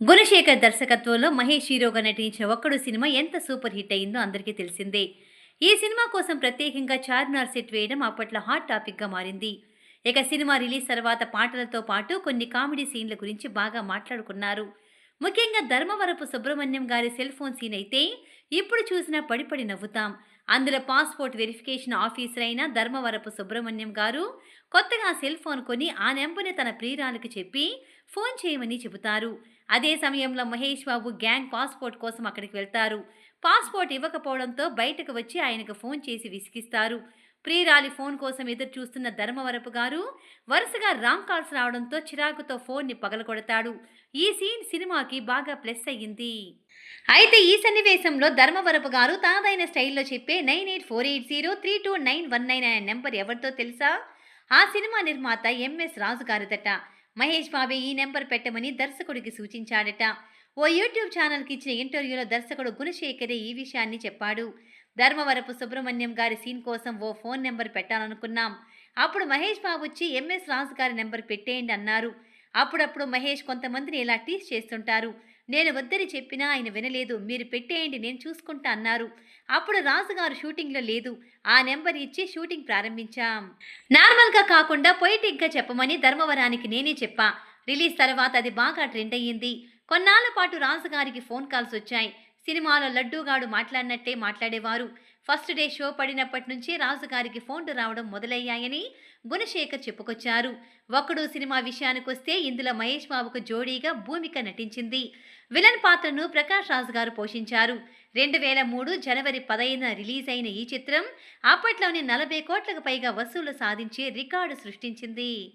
గుణశేఖర్ దర్శకత్వంలో మహేష్ హీరోగా నటించిన ఒక్కడు సినిమా ఎంత సూపర్ హిట్ అయిందో అందరికీ తెలిసిందే. ఈ సినిమా కోసం ప్రత్యేకంగా చార్మినార్ సెట్ వేయడం అప్పట్లో హాట్ టాపిక్గా మారింది. ఇక సినిమా రిలీజ్ తర్వాత పాటలతో పాటు కొన్ని కామెడీ సీన్ల గురించి బాగా మాట్లాడుకున్నారు. ముఖ్యంగా ధర్మవరపు సుబ్రహ్మణ్యం గారి సెల్ ఫోన్ సీన్ అయితే ఇప్పుడు చూసినా పడిపడి నవ్వుతాం. అందులో పాస్పోర్ట్ వెరిఫికేషన్ ఆఫీసర్ అయిన ధర్మవరపు సుబ్రహ్మణ్యం గారు కొత్తగా సెల్ ఫోన్ కొని ఆ నెంబర్ని తన ప్రియురాలకు చెప్పి ఫోన్ చేయమని చెబుతారు. అదే సమయంలో మహేష్ బాబు గ్యాంగ్ పాస్పోర్ట్ కోసం అక్కడికి వెళ్తారు. పాస్పోర్ట్ ఇవ్వకపోవడంతో బయటకు వచ్చి ఆయనకు ఫోన్ చేసి విసిగిస్తారు. ప్రియురాలి ఫోన్ కోసం ఎదురు చూస్తున్న ధర్మవరపు గారు వరుసగా రామ్ కాల్స్ రావడంతో చిరాకుతో ఫోన్ని పగలగొడతాడు. ఈ సీన్ సినిమాకి బాగా ప్లస్ అయ్యింది. అయితే ఈ సన్నివేశంలో ధర్మవరపు గారు తాదైన స్టైల్లో చెప్పే nine eight four eight zero three two nine one nine అనే నెంబర్ ఎవరితో తెలుసా? ఆ సినిమా నిర్మాత ఎంఎస్ రాజు గారిదట మహేష్ బాబే ఈ నెంబర్ పెట్టమని దర్శకుడికి సూచించాడట. ఓ యూట్యూబ్ ఛానల్కి ఇచ్చిన ఇంటర్వ్యూలో దర్శకుడు గుణశేఖరే ఈ విషయాన్ని చెప్పాడు. ధర్మవరపు సుబ్రహ్మణ్యం గారి సీన్ కోసం ఓ ఫోన్ నెంబర్ పెట్టాలనుకున్నాం. అప్పుడు మహేష్ బాబు వచ్చి ఎంఎస్ రాజు గారి నెంబర్ పెట్టేయండి అన్నారు. అప్పుడప్పుడు మహేష్ కొంతమందిని ఇలా టీస్ చేస్తుంటారు. నేను వద్దని చెప్పినా ఆయన వినలేదు. మీరు పెట్టేయండి నేను చూసుకుంటా అన్నారు. అప్పుడు రాజుగారు షూటింగ్లో లేదు. ఆ నెంబర్ ఇచ్చి షూటింగ్ ప్రారంభించాం. నార్మల్గా కాకుండా పొయిటిక్గా చెప్పమని ధర్మవరానికి నేనే చెప్పా. రిలీజ్ తర్వాత అది బాగా ట్రెండ్ అయ్యింది. కొన్నాళ్ళ పాటు రాజుగారికి ఫోన్ కాల్స్ వచ్చాయి. సినిమాలో లడ్డూగాడు మాట్లాడినట్టే మాట్లాడేవారు. ఫస్ట్ డే షో పడినప్పటి నుంచి రాజుగారికి ఫోన్లు రావడం మొదలయ్యాయని గుణశేఖర్ చెప్పుకొచ్చారు. ఒకడు సినిమా విషయానికొస్తే ఇందులో మహేష్ బాబుకు జోడీగా భూమిక నటించింది. విలన్ పాత్రను ప్రకాష్ రాజు గారు పోషించారు. రెండు వేల మూడు జనవరి పదైన రిలీజ్ అయిన ఈ చిత్రం అప్పట్లోనే నలభై కోట్లకు పైగా వసూలు సాధించి రికార్డు సృష్టించింది.